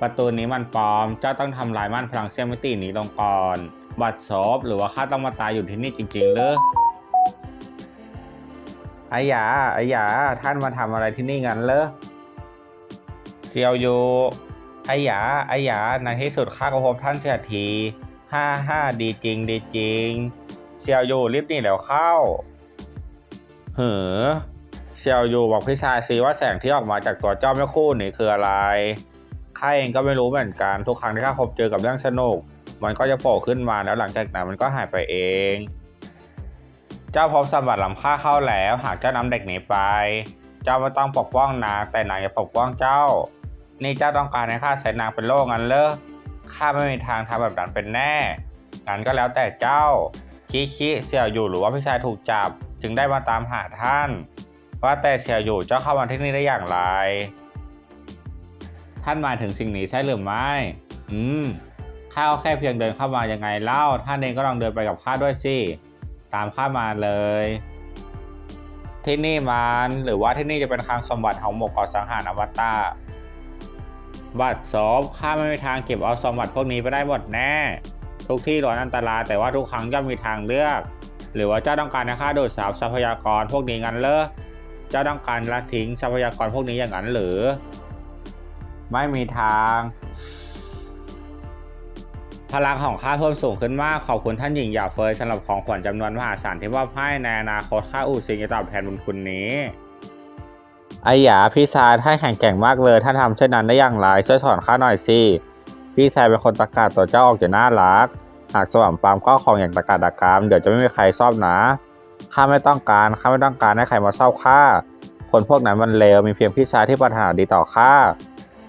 ประตูนี้มันปลอม เจ้าต้องทำลายม่านพลังเสี้ยนมิตินี้ลงก่อน บัตรซบหรือว่าข้าต้องมาตายอยู่ที่นี่จริงๆเลยไอ้หยาไอ้หยาท่านมาทำอะไรที่นี่งั้นเลอเซียวยูไอ้หยาไอ้หยาในที่สุดข้าก็พบท่านเสียทีฮ่าฮ่าดีจริงดีจริง เซียวยูรีบหนีแล้วเข้าเหือเซียวยูบอกพี่ชายซิว่าแสงที่ออกมาจากตัวเจ้าแม่คู่นี่คืออะไร ข้าเองก็ไม่รู้เหมือนกันทุกครั้งที่ข้าพบเจอกับเรื่องสนุก มันก็จะโผล่ขึ้นมาแล้วหลังจากนั้นมันก็หายไปเอง เจ้าพบสมบัติล้ำค่าเข้าแล้วหากเจ้านำเด็กหนีไป เจ้าไม่ต้องปกป้องนางแต่นางจะปกป้องเจ้า นี่เจ้าต้องการให้ข้าใช้นางเป็นโล่งั้นเลอข้าไม่มีทางทำแบบนั้นเป็นแน่งั้นก็แล้วแต่เจ้าคิคิเสี่ยวอยู่หรือว่าพี่ชายถูกจับ จึงได้มาตามหาท่าน ว่าแต่เสี่ยวอยู่เจ้าเข้ามาที่นี่ได้อย่างไร ท่านหมายถึงสิ่งนี้ใช่หรือไม่ อืม ข้าแค่เพียงเดินเข้ามายังไงเล่า ท่านเองก็ลองเดินไปกับข้าด้วยสิ ตามข้ามาเลย ที่นี่มันหรือว่าที่นี่จะเป็นคลังสมบัติของหมวกเกาะสังหารอวตารบัตรซบข้าไม่มีทางเก็บเอาสมบัติพวกนี้ไปได้หมดแน่ ทุกที่ร้อนอันตรายแต่ว่าทุกครั้งย่อมมีทางเลือก หรือว่าเจ้าต้องการให้ข้าดูดซับทรัพยากรพวกนี้งั้นเลอเจ้าต้องการละทิ้งทรัพยากรพวกนี้อย่างนั้นหรือ ไม่มีทาง พลังของข้าเพิ่มสูงขึ้นมาก ขอบคุณท่านหญิงหยาเฟยสำหรับของขวัญจำนวนมหาศาลที่มอบให้ในอนาคตข้าอู่ซิงจะตอบแทนบุญคุณนี้ไอหยาพี่ชายท่านแข็งแกร่งมากเลย ท่านทำเช่นนั้นได้อย่างไรช่วยสอนข้าหน่อยสิ พี่ชายเป็นคนตะกาดตัวเจ้าออกจะน่ารัก หากสวมปามก็ของอย่างตะกาดตะกามเดี๋ยวจะไม่มีใครชอบนะ ข้าไม่ต้องการ ข้าไม่ต้องการให้ใครมาชอบข้า คนพวกนั้นมันเลว มีเพียงพี่ชายที่ปรารถนาดีต่อข้า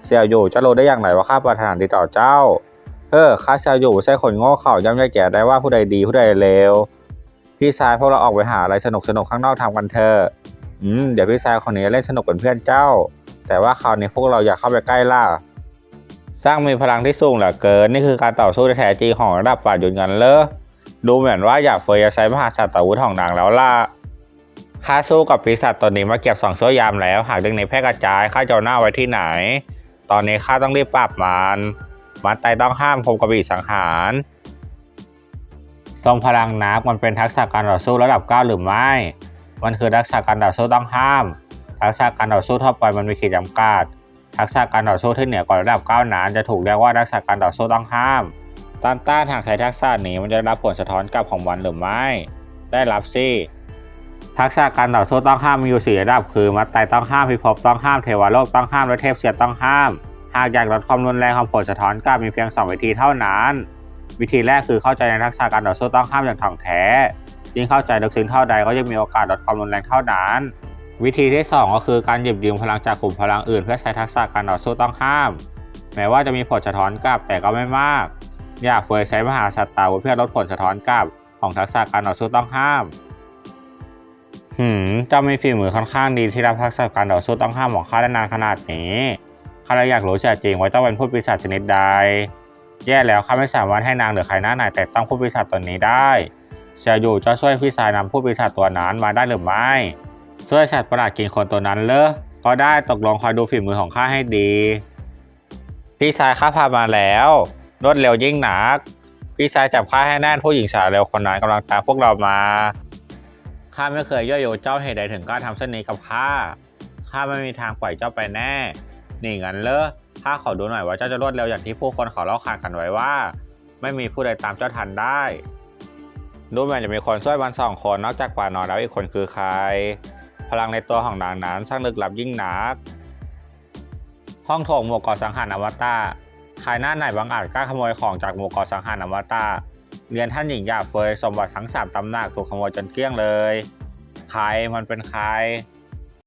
เสี่ยวอยู่จะรู้ได้อย่างไรว่าข้าปรารถนาดีต่อเจ้า เออข้าเสี่ยวอยู่ใช่คนโง่เขลาย่อมแยกแยะได้ว่าผู้ใดดีผู้ใดเลว พี่ชายพวกเราออกไปหาอะไรสนุกสนุกข้างนอกทำกันเถอะอืมเดี๋ยวพี่ชายคนนี้เล่นสนุกเป็นเพื่อนเจ้า แต่ว่าคราวนี้พวกเราอยากเข้าไปใกล้ล่ะสร้างมีพลังที่สูงเหลือเกิน นี่คือการต่อสู้ที่แท้จริงของระดับป่าหยุดเงินเลอดูเหมือนว่าอยากเฟยจะใช้มหาสัตว์อาวุธของนางแล้วล่ะข้าสู้กับปีศาจตัวนี้มาเก็บสองโซยามแล้ว หากเรื่องนี้แพร่กระจายข้าจะเอาหน้าไว้ที่ไหน ตอนนี้ข้าต้องรีบปราบมันมันไตต้องห้ามคมกระบี่สังหารทรงพลังนักมันเป็นทักษะการต่อสู้ระดับ9หรือไม่ มันคือทักษะการต่อสู้ต้องห้าม ทักษะการต่อสู้ทั่วไปมันมีขีดจำกัด ทักษะการต่อสู้ที่เหนือกว่าระดับ9นั้นจะถูกเรียกว่าทักษะการต่อสู้ต้องห้ามต้านต้านทางใช้ทักษะนี้มันจะรับผลสะท้อนกลับของมันหรือไม่ ได้รับสิ ทักษะการต่อสู้ต้องห้ามมีอยู่สี่ระดับคือ มัดไตต้องห้ามพิภพต้องห้ามเทวโลกต้องห้ามและเทพเสียต้องห้าม หากอยากลดความรุนแรงของผลสะท้อนกลับมีเพียง 2 วิธีเท่านั้น วิธีแรกคือเข้าใจในทักษะการต่อสู้ต้องห้ามอย่างถ่องแท้ยิ่งเข้าใจลึกซึ้งเท่าใดก็จะมีโอกาสลดความรุนแรงเท่านั้น วิธีที่ 2 ก็คือการหยิบยืมพลังจากกลุ่มพลังอื่น เพื่อใช้ทักษะการต่อสู้ต้องห้าม แม้ว่าจะมีผลสะท้อนกลับแต่ก็ไม่มากอยากเฟยใช้มหาสัตตาวุธเพื่อลดผลสะท้อนกลับของทักษะการต่อสู้ต้องห้าม หืมเจ้ามีฝีมือค่อนข้างดีที่รับทักษะการต่อสู้ต้องห้ามของข้าได้นานขนาดนี้ข้าเลยอยากรู้เสียจริงว่าเจ้าเป็นผู้ปีศาจชนิดใด แย่แล้วข้าไม่สามารถให้นางหรือใครหน้าไหนแต่ต้องผู้ปีศาจตัวนี้ได้เสียอยู่เจ้าช่วยพี่ชายนำผู้ปีศาจตัวนั้นมาได้หรือไม่ช่วยสัตว์ประหลาดกินคนตัวนั้นเลอก็ได้ตกลงคอยดูฝีมือของข้าให้ดี พี่ชายข้าพามาแล้วรวดเร็วยิ่งหนัก พี่ชายจับข้าให้แน่นผู้หญิงสาวเร็วคนนั้นกำลังตามพวกเรามา ข้าไม่เคยย่อโยเจ้าเหตุใดถึงกล้าทำเช่นนี้กับข้า ข้าไม่มีทางปล่อยเจ้าไปแน่ นี่งั้นเลอข้าขอดูหน่อยว่าเจ้าจะรวดเร็วอย่างที่ผู้คนเขาเล่าขานกันไว้ว่า ไม่มีผู้ใดตามเจ้าทันได้ดูเหมือนจะมีคนช่วยมันสองคนนอกจากป่านอนแล้วอีกคนคือใคร พลังในตัวของนางนั้นช่างลึกลับยิ่งนัก ห้องโถงหมวกกาะสังหารอวตารใครหน้าไหนบางอาจกล้าขโมยของจากหมวกกาะสังหารอวตาร เรียนท่านหญิงหยาบเฟยสมบัติทั้งสามตำหนักถูกขโมยจนเกลี้ยงเลย ใครมันเป็นใคร